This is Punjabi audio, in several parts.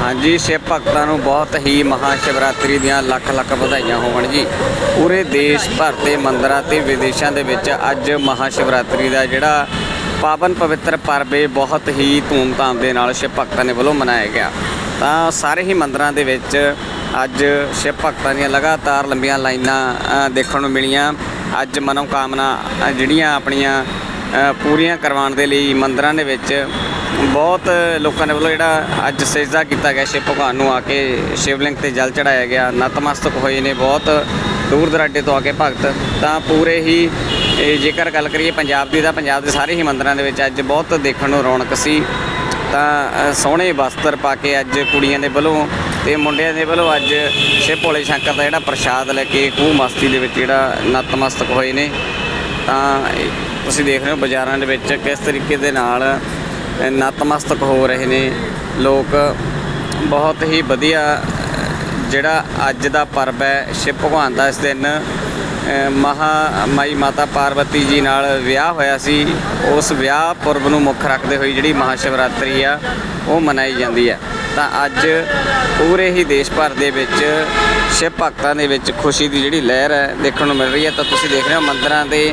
ਹਾਂਜੀ, ਸ਼ਿਵ ਭਗਤਾਂ ਨੂੰ ਬਹੁਤ ਹੀ ਮਹਾ ਸ਼ਿਵਰਾਤਰੀ ਦੀਆਂ ਲੱਖ ਲੱਖ ਵਧਾਈਆਂ ਹੋਣ ਜੀ। ਪੂਰੇ ਦੇਸ਼ ਭਰ ਦੇ ਮੰਦਰਾਂ ਤੇ ਵਿਦੇਸ਼ਾਂ ਦੇ ਵਿੱਚ ਅੱਜ ਮਹਾ ਸ਼ਿਵਰਾਤਰੀ ਦਾ ਜਿਹੜਾ ਪਾਵਨ ਪਵਿੱਤਰ ਪਰਬ ਹੈ ਬਹੁਤ ਹੀ ਧੂਮਧਾਮ ਦੇ ਨਾਲ ਸ਼ਿਵ ਭਗਤਾਂ ਦੇ ਵੱਲੋਂ ਮਨਾਇਆ ਗਿਆ। ਤਾਂ ਸਾਰੇ ਹੀ ਮੰਦਰਾਂ ਦੇ ਵਿੱਚ ਅੱਜ ਸ਼ਿਵ ਭਗਤਾਂ ਦੀਆਂ ਲਗਾਤਾਰ ਲੰਬੀਆਂ ਲਾਈਨਾਂ ਦੇਖਣ ਨੂੰ ਮਿਲੀਆਂ। ਅੱਜ ਮਨੋਕਾਮਨਾ ਜਿਹੜੀਆਂ ਆਪਣੀਆਂ ਪੂਰੀਆਂ ਕਰਵਾਉਣ ਦੇ ਲਈ ਮੰਦਰਾਂ ਦੇ ਵਿੱਚ ਬਹੁਤ ਲੋਕਾਂ ਦੇ ਵੱਲੋਂ ਜਿਹੜਾ ਅੱਜ ਸਜਦਾ ਕੀਤਾ ਗਿਆ ਸ਼ਿਵ ਭਗਵਾਨ ਨੂੰ ਆ ਕੇ ਸ਼ਿਵਲਿੰਗ ਤੇ ਜਲ ਚੜਾਇਆ ਗਿਆ, ਨਤਮਸਤਕ ਹੋਏ ਨੇ ਬਹੁਤ, ਦੂਰ ਦਰਾਡੇ ਤੋਂ ਆ ਕੇ ਭਗਤ। ਤਾਂ ਪੂਰੇ ਹੀ, ਇਹ ਜੇਕਰ ਗੱਲ ਕਰੀਏ ਪੰਜਾਬ ਦੀ ਤਾਂ ਪੰਜਾਬ ਦੇ ਸਾਰੇ ਹੀ ਮੰਦਰਾਂ ਦੇ ਵਿੱਚ ਅੱਜ ਬਹੁਤ ਦੇਖਣ ਨੂੰ ਰੌਣਕ ਸੀ। ਤਾਂ ਸੋਹਣੇ ਵਸਤਰ ਪਾ ਕੇ ਅੱਜ ਕੁੜੀਆਂ ਦੇ ਵੱਲੋਂ ਤੇ ਮੁੰਡਿਆਂ ਦੇ ਵੱਲੋਂ ਅੱਜ ਸ਼ਿਵ ਭੋਲੇ ਸ਼ੰਕਰ ਦਾ ਜਿਹੜਾ ਪ੍ਰਸ਼ਾਦ ਲੈ ਕੇ ਖੂਹ ਮਸਤੀ ਦੇ ਵਿੱਚ ਜਿਹੜਾ ਨਤਮਸਤਕ ਹੋਏ ਨੇ। ਤਾਂ, ਤੁਸੀਂ ਦੇਖ ਰਹੇ ਹੋ ਬਾਜ਼ਾਰਾਂ ਦੇ ਵਿੱਚ ਕਿਸ ਤਰੀਕੇ ਦੇ ਨਾਲ ਨਤਮਸਤਕ ਹੋ ਰਹੇ ਨੇ। ਲੋਕ ਬਹੁਤ ਹੀ ਵਧੀਆ ਜਿਹੜਾ ਅੱਜ ਦਾ ਪਰਬ ਹੈ ਸ਼ਿਵ ਭਗਵਾਨ ਦਾ ਇਸ ਦਿਨ ਅ, ਮਹਾ ਮਾਈ ਮਾਤਾ ਪਾਰਵਤੀ ਜੀ ਨਾਲ ਵਿਆਹ ਹੋਇਆ ਸੀ। ਉਸ ਵਿਆਹ ਪੁਰਬ ਨੂੰ ਮੁੱਖ ਰੱਖਦੇ ਹੋਏ ਜਿਹੜੀ ਮਹਾ ਸ਼ਿਵਰਾਤਰੀ ਆ ਉਹ ਮਨਾਈ ਜਾਂਦੀ ਹੈ। ਤਾਂ ਅੱਜ ਪੂਰੇ ਹੀ ਦੇਸ਼ ਭਰ ਦੇ ਵਿੱਚ ਸ਼ਿਵ ਭਗਤਾਂ ਦੇ ਵਿੱਚ ਖੁਸ਼ੀ ਦੀ ਜਿਹੜੀ ਲਹਿਰ ਹੈ ਦੇਖਣ ਨੂੰ ਮਿਲ ਰਹੀ ਹੈ। ਤਾਂ ਤੁਸੀਂ ਦੇਖ ਰਹੇ ਹੋ ਮੰਦਰਾਂ ਦੇ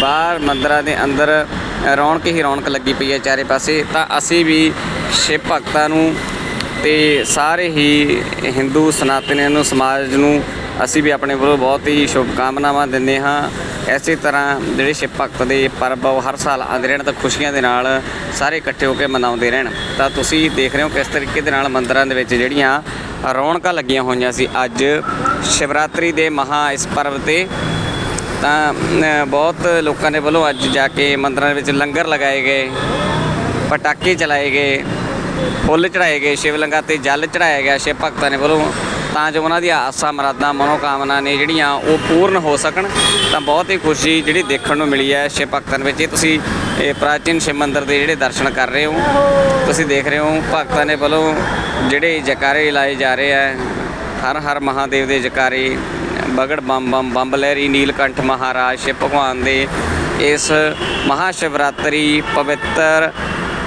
ਬਾਹਰ ਮੰਦਰਾਂ ਦੇ ਅੰਦਰ ਰੌਣਕ ਹੀ ਰੌਣਕ ਲੱਗੀ ਪਈ ਹੈ ਚਾਰੇ ਪਾਸੇ, ਤਾਂ ਅਸੀਂ ਵੀ ਸ਼ਿਵ ਭਗਤਾਂ ਨੂੰ ਤੇ ਸਾਰੇ ਹੀ ਹਿੰਦੂ ਸਨਾਤਨੀਆਂ ਨੂੰ, ਸਮਾਜ ਨੂੰ ਅਸੀਂ ਵੀ ਆਪਣੇ ਵੱਲੋਂ ਬਹੁਤ ਹੀ ਸ਼ੁਭ ਕਾਮਨਾਵਾਂ ਦਿੰਦੇ ਹਾਂ। ਐਸੀ ਤਰ੍ਹਾਂ ਜਿਹੜੇ ਸ਼ਿਵ ਭਗਤ ਦੇ ਪਰਬ ਆ, ਉਹ ਹਰ ਸਾਲ ਆਉਂਦੇ ਰਹਿਣ ਤਾਂ ਖੁਸ਼ੀਆਂ ਦੇ ਨਾਲ ਸਾਰੇ ਇਕੱਠੇ ਹੋ ਕੇ ਮਨਾਉਂਦੇ ਰਹਿਣ। ਤਾਂ ਤੁਸੀਂ ਦੇਖ ਰਹੇ ਹੋ ਕਿਸ ਤਰੀਕੇ ਦੇ ਨਾਲ ਮੰਦਰਾਂ ਦੇ ਵਿੱਚ ਜਿਹੜੀਆਂ ਰੌਣਕਾਂ ਲੱਗੀਆਂ ਹੋਈਆਂ ਸੀ। ਅੱਜ ਸ਼ਿਵਰਾਤਰੀ ਦੇ ਮਹਾ ਇਸ ਪਰਬ ਤੇ ਤਾਂ ਬਹੁਤ ਲੋਕਾਂ ਦੇ ਵੱਲੋਂ ਅੱਜ ਜਾ ਕੇ ਮੰਦਰਾਂ ਦੇ ਵਿੱਚ ਲੰਗਰ ਲਗਾਏ ਗਏ, ਪਟਾਕੇ ਚਲਾਏ ਗਏ, ਫੁੱਲ ਚੜਾਏ ਗਏ ਸ਼ਿਵ ਸ਼ਿਵਲਿੰਗਾਂ ਤੇ ਜਲ ਚੜਾਇਆ ਗਿਆ, ਸ਼ਿਵ ਭਗਤਾਂ ਦੇ ਵੱਲੋਂ। ਤਾਂ ਜੋ ਉਹਨਾਂ ਦੀਆਂ ਆਸਾਂ ਮਰਾਦਾਂ, ਮਨੋਕਾਮਨਾ ਨੇ ਜਿਹੜੀਆਂ ਉਹ ਪੂਰਨ ਹੋ ਸਕਣ, ਤਾਂ ਬਹੁਤ ਹੀ ਖੁਸ਼ੀ ਜਿਹੜੀ ਦੇਖਣ ਨੂੰ ਮਿਲੀ ਹੈ ਸ਼ਿਵ ਭਗਤਾਂ ਵਿੱਚ। ਇਹ ਤੁਸੀਂ, ਇਹ ਪ੍ਰਾਚੀਨ ਸ਼ਿਵ ਮੰਦਿਰ ਦੇ ਜਿਹੜੇ ਦਰਸ਼ਨ ਕਰ ਰਹੇ ਹੋ, ਤੁਸੀਂ ਦੇਖ ਰਹੇ ਹੋ, ਭਗਤਾਂ ਦੇ ਵੱਲੋਂ ਜਿਹੜੇ ਜਕਾਰੇ ਲਾਏ ਜਾ ਰਹੇ ਹੈ ਹਰ ਹਰ ਮਹਾਦੇਵ ਦੇ ਜਕਾਰੇ ਬਗੜ ਬੰਮ ਬੰਮ ਬੰਬ ਲਹਿਰੀ ਨੀਲਕੰਠ ਮਹਾਰਾਜ, ਸ਼ਿਵ ਭਗਵਾਨ ਦੇ ਇਸ ਮਹਾ ਸ਼ਿਵਰਾਤਰੀ ਪਵਿੱਤਰ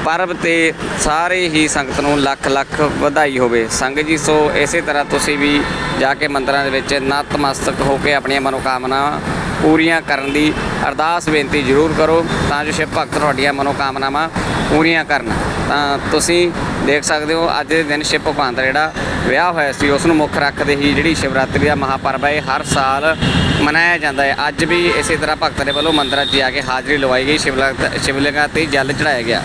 ਪਰਬ ਤੇ ਸਾਰੇ ਹੀ ਸੰਗਤ ਨੂੰ ਲੱਖ ਲੱਖ ਵਧਾਈ ਹੋਵੇ। ਸੰਗ ਜੀ, ਸੋ ਇਸੇ ਤਰ੍ਹਾਂ ਤੁਸੀਂ ਵੀ ਜਾ ਕੇ ਮੰਦਰਾਂ ਦੇ ਵਿੱਚ ਨਤਮਸਤਕ ਹੋ ਕੇ ਆਪਣੀਆਂ ਮਨੋਕਾਮਨਾ ਪੂਰੀਆਂ ਕਰਨ ਦੀ ਅਰਦਾਸ ਬੇਨਤੀ ਜ਼ਰੂਰ ਕਰੋ। ਤਾਂ ਜੋ ਸ਼ਿਵ ਭਗਤ ਤੁਹਾਡੀਆਂ ਮਨੋਕਾਮਨਾਵਾਂ ਪੂਰੀਆਂ ਕਰਨ। ਤਾਂ ਤੁਸੀਂ ਦੇਖ ਸਕਦੇ ਹੋ, ਅੱਜ ਦੇ ਦਿਨ ਸ਼ਿਵ ਭਗਵਾਨ ਦਾ ਜਿਹੜਾ ਵਿਆਹ ਹੋਇਆ ਸੀ, ਉਸ ਨੂੰ ਮੁੱਖ ਰੱਖਦੇ ਹੀ ਜਿਹੜੀ ਸ਼ਿਵਰਾਤਰੀ ਦਾ ਮਹਾਪਰਬ ਹੈ, ਇਹ ਹਰ ਸਾਲ ਮਨਾਇਆ ਜਾਂਦਾ ਹੈ। ਅੱਜ ਵੀ ਇਸੇ ਤਰ੍ਹਾਂ ਭਗਤਾਂ ਦੇ ਵੱਲੋਂ ਮੰਦਰਾਂ 'ਚ ਜਾ ਕੇ ਹਾਜ਼ਰੀ ਲਵਾਈ ਗਈ, ਸ਼ਿਵਲਿੰਗ ਸ਼ਿਵਲਿੰਗਾਂ ਤੇ ਜਲ ਚੜਾਇਆ ਗਿਆ।